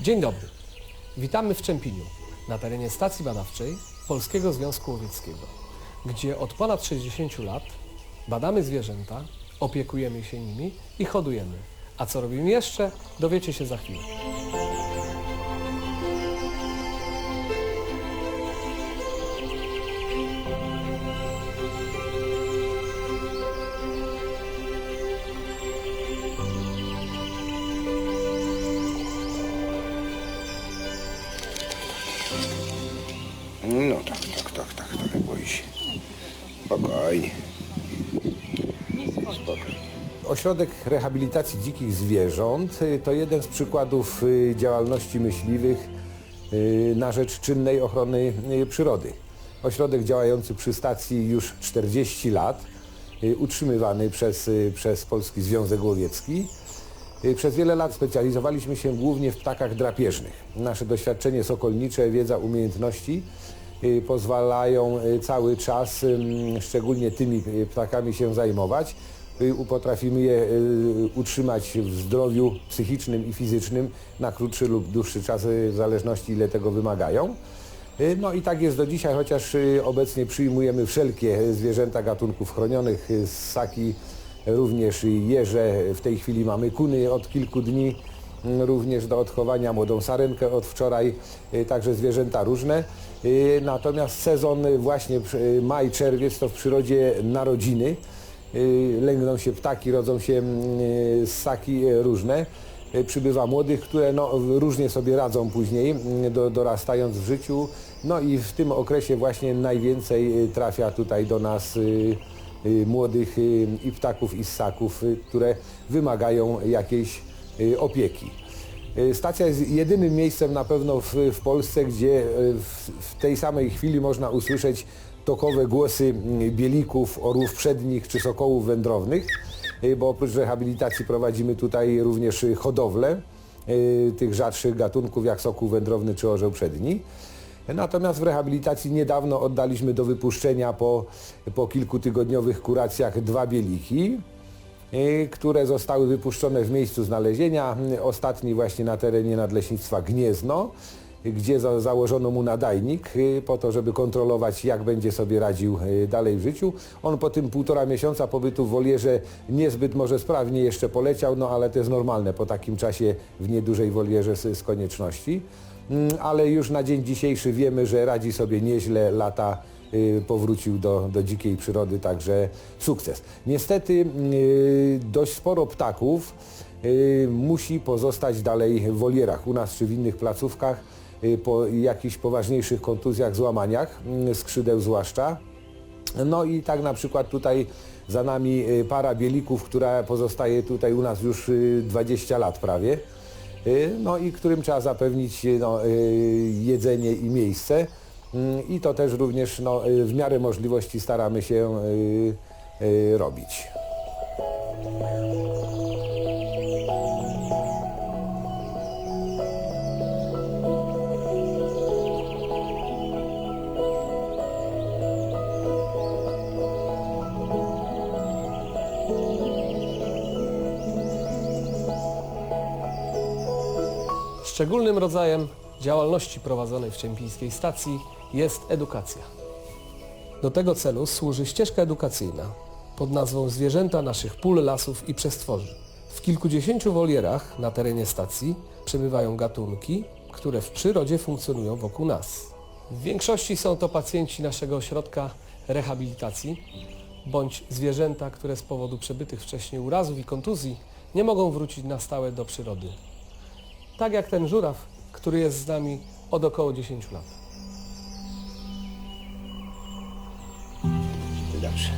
Dzień dobry. Witamy w Czempiniu, na terenie stacji badawczej Polskiego Związku Łowieckiego, gdzie od ponad 60 lat badamy zwierzęta, opiekujemy się nimi i hodujemy. A co robimy jeszcze, dowiecie się za chwilę. No tak, tak, tak, tak, trochę boi się. Spokojnie. Ośrodek Rehabilitacji Dzikich Zwierząt y, to jeden z przykładów y, działalności myśliwych y, na rzecz czynnej ochrony przyrody. Ośrodek działający przy stacji już 40 lat, utrzymywany przez, przez Polski Związek Łowiecki. Y, Przez wiele lat specjalizowaliśmy się głównie w ptakach drapieżnych. Nasze doświadczenie sokolnicze, wiedza, umiejętności y, pozwalają y, cały czas szczególnie tymi ptakami się zajmować. Potrafimy je utrzymać w zdrowiu psychicznym i fizycznym na krótszy lub dłuższy czas, w zależności ile tego wymagają. No i tak jest do dzisiaj, chociaż obecnie przyjmujemy wszelkie zwierzęta gatunków chronionych, ssaki, również jeże. W tej chwili mamy kuny od kilku dni, mm, również do odchowania młodą sarenkę od wczoraj, y, także zwierzęta różne. Y, Natomiast sezon y, właśnie przy- maj, czerwiec to w przyrodzie narodziny. Y, Lęgną się ptaki, rodzą się mm, y, ssaki y, różne. Y, Przybywa młodych, które no, różnie sobie radzą później, mm, do, dorastając w życiu. No i w tym okresie właśnie najwięcej y, trafia tutaj do nas y, y, młodych y, i ptaków i ssaków, y, które wymagają jakiejś y, opieki. Y, Stacja jest jedynym miejscem na pewno w, w Polsce, gdzie y, w, w tej samej chwili można usłyszeć tokowe głosy y, bielików, orłów przednich czy sokołów wędrownych, y, bo oprócz rehabilitacji prowadzimy tutaj również y, hodowlę y, tych rzadszych gatunków jak sokół wędrowny czy orzeł przedni. Natomiast w rehabilitacji niedawno oddaliśmy do wypuszczenia po, po kilkutygodniowych kuracjach dwa bieliki, y, które zostały wypuszczone w miejscu znalezienia. Y, Ostatni właśnie na terenie Nadleśnictwa Gniezno, y, gdzie za, założono mu nadajnik po to, żeby kontrolować jak będzie sobie radził dalej w życiu. On po tym półtora miesiąca pobytu w wolierze niezbyt może sprawnie jeszcze poleciał, no ale to jest normalne po takim czasie w niedużej wolierze z, z konieczności. Mm, ale już na dzień dzisiejszy wiemy, że radzi sobie nieźle, lata y, powrócił do, do dzikiej przyrody, także sukces. Niestety y, dość sporo ptaków y, musi pozostać dalej w wolierach u nas czy w innych placówkach po jakichś poważniejszych kontuzjach, złamaniach, y, skrzydeł zwłaszcza. No i tak na przykład tutaj za nami para bielików, która pozostaje tutaj u nas już y, 20 lat prawie. Y, No i którym trzeba zapewnić y, no, y, jedzenie i miejsce. Mm, I to też również no, w miarę możliwości staramy się robić. Szczególnym rodzajem działalności prowadzonej w Czempińskiej Stacji jest edukacja. Do tego celu służy ścieżka edukacyjna pod nazwą Zwierzęta naszych pól, lasów i przestworzy. W kilkudziesięciu wolierach na terenie stacji przebywają gatunki, które w przyrodzie funkcjonują wokół nas. W większości są to pacjenci naszego ośrodka rehabilitacji bądź zwierzęta, które z powodu przebytych wcześniej urazów i kontuzji nie mogą wrócić na stałe do przyrody. Tak jak ten żuraw, który jest z nami od około 10 lat. Dobrze.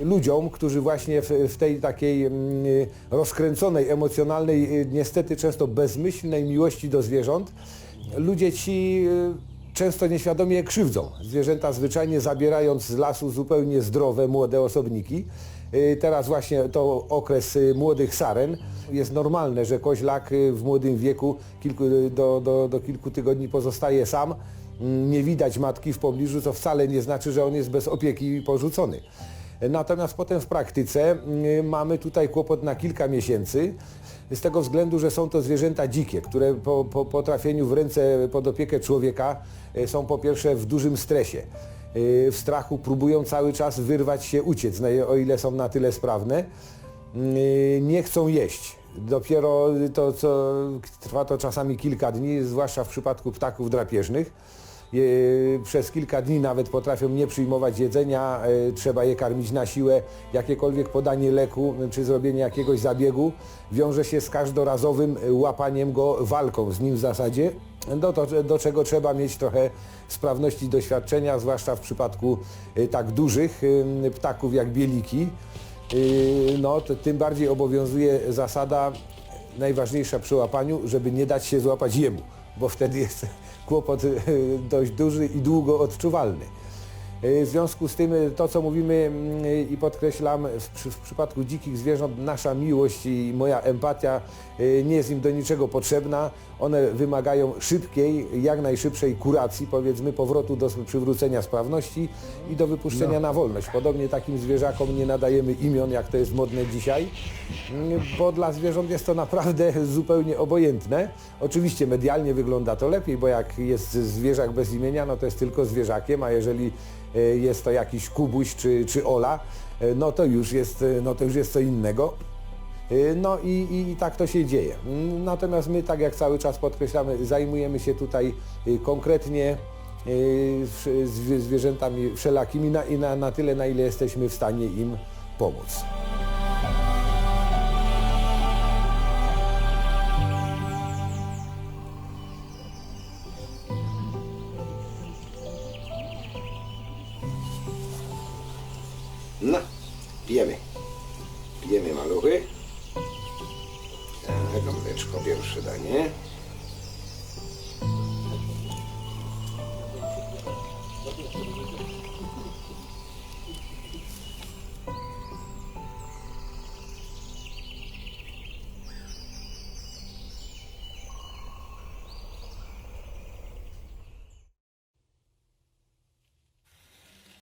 ludziom, którzy właśnie w, w tej takiej mm, rozkręconej, emocjonalnej, y, niestety często bezmyślnej miłości do zwierząt, ludzie ci y, często nieświadomie krzywdzą. Zwierzęta zwyczajnie zabierając z lasu zupełnie zdrowe, młode osobniki. Y, Teraz właśnie to okres y, młodych saren. Jest normalne, że koźlak y, w młodym wieku kilku, do, do, do kilku tygodni pozostaje sam. Mm, Nie widać matki w pobliżu, co wcale nie znaczy, że on jest bez opieki porzucony. Natomiast potem w praktyce y, mamy tutaj kłopot na kilka miesięcy z tego względu, że są to zwierzęta dzikie, które po, po, po trafieniu w ręce pod opiekę człowieka y, są po pierwsze w dużym stresie. Y, W strachu próbują cały czas wyrwać się, uciec, no o ile są na tyle sprawne. Nie chcą jeść. Dopiero to, co trwa to czasami kilka dni, zwłaszcza w przypadku ptaków drapieżnych. Je, przez kilka dni nawet potrafią nie przyjmować jedzenia, e, trzeba je karmić na siłę. Jakiekolwiek podanie leku czy zrobienie jakiegoś zabiegu wiąże się z każdorazowym e, łapaniem go, walką z nim w zasadzie, do, to, do czego trzeba mieć trochę sprawności doświadczenia, zwłaszcza w przypadku e, tak dużych e, ptaków jak bieliki. E, No, to tym bardziej obowiązuje zasada najważniejsza przy łapaniu, żeby nie dać się złapać jemu, bo wtedy jest kłopot y, dość duży i długo odczuwalny. Y, W związku z tym y, to, co mówimy mm, i podkreślam, w, w przypadku dzikich zwierząt nasza miłość i moja empatia y, nie jest im do niczego potrzebna. One wymagają szybkiej, jak najszybszej kuracji, powiedzmy, powrotu do przywrócenia sprawności i do wypuszczenia na wolność. Podobnie takim zwierzakom nie nadajemy imion, jak to jest modne dzisiaj, mm, bo dla zwierząt jest to naprawdę zupełnie obojętne. Oczywiście medialnie wygląda to lepiej, bo jak jest zwierzak bez imienia, no to jest tylko zwierzakiem, a jeżeli e, jest to jakiś kubuś czy, czy ola, e, no to już jest, e, no to już jest co innego. E, No i, i, i tak to się dzieje. Mm, Natomiast my, tak jak cały czas podkreślamy, zajmujemy się tutaj e, konkretnie e, zwierzętami wszelakimi na, na, na tyle, na ile jesteśmy w stanie im pomóc. No, pijemy. Pijemy maluchy. Tak, mleczko, pierwsze danie.